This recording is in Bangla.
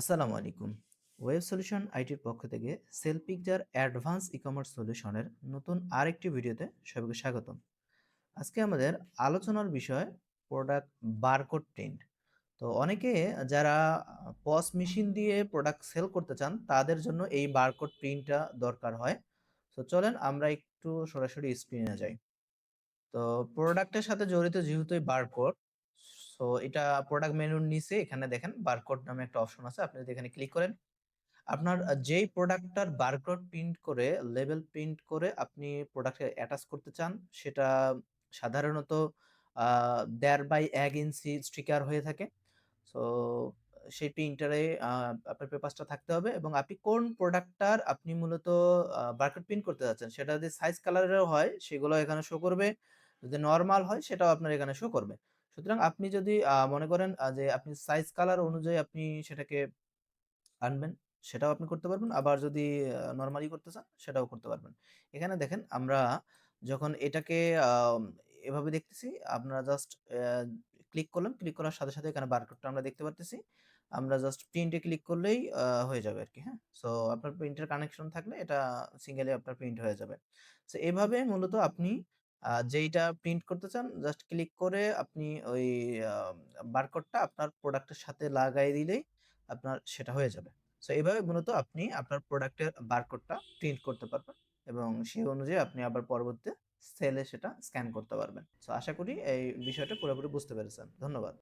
আসসালামু আলাইকুম। ওয়েব সলিউশন আইটির পক্ষ থেকে sell picture advance e commerce সলিউশনের নতুন আরেকটি ভিডিওতে সবাইকে স্বাগতম। আজকে আমাদের আলোচনার বিষয় প্রোডাক্ট বারকোড প্রিন্ট তো অনেকে যারা পস মেশিন দিয়ে প্রোডাক্ট সেল করতে চান, তাদের জন্য এই বারকোড প্রিন্টটা দরকার হয়। তো চলেন আমরা একটু সরাসরি স্ক্রিনে যাই। তো প্রোডাক্টের সাথে জড়িত যেহেতু বারকোড সো এটা প্রোডাক্ট মেনুর নিচে এখানে দেখেন বারকোড নামে একটা অপশন আছে। আপনি যদি এখানে ক্লিক করেন, আপনার যেই প্রোডাক্টটার বারকোড প্রিন্ট করে লেবেল প্রিন্ট করে আপনি প্রোডাক্টে অ্যাটাচ করতে চান, সেটা সাধারণত দেড় বাই এক ইঞ্চি স্টিকার হয়ে থাকে। সো, সেই প্রিন্টারে আপনার পেপারসটা থাকতে হবে এবং আপনি কোন প্রোডাক্টটার আপনি মূলত বারকোড প্রিন্ট করতে যাচ্ছেন, সেটা যদি সাইজ কালারেরও হয়, সেগুলো এখানে শো করবে। যদি নর্মাল হয়, সেটাও আপনার এখানে শো করবে। সুতরাং আপনি যদি মনে করেন যে আপনি সাইজ কালার অনুযায়ী আপনি সেটাকে আনবেন, সেটাও আপনি করতে পারবেন। আবার যদি নর্মালি করতে চান, সেটাও করতে পারবেন। এখানে দেখেন, আমরা যখন এটাকে এভাবে দেখতেছি, আপনারা জাস্ট ক্লিক করলাম ক্লিক করার সাথে সাথে এখানে বারকোডটা আমরা দেখতে পারতেছি। আমরা জাস্ট প্রিন্টে ক্লিক করলেই হয়ে যাবে আর কি হ্যাঁ? সো আপনার প্রিন্টের কানেকশন থাকলে এটা সিঙ্গেলি আপনার প্রিন্ট হয়ে যাবে। সো এভাবে মূলত আপনি যেইটা প্রিন্ট করতে চান জাস্ট ক্লিক করে আপনি ওই বারকোডটা আপনার প্রোডাক্টের সাথে লাগাই দিলেই আপনার সেটা হয়ে যাবে। সো এইভাবে মূলত আপনি আপনার প্রোডাক্টের বারকোডটা প্রিন্ট করতে পারবেন এবং সেই অনুযায়ী আপনি আবার পরবর্তী সেলে সেটা স্ক্যান করতে পারবেন। সো আশা করি এই বিষয়টা পুরোপুরি বুঝতে পেরেছেন। ধন্যবাদ।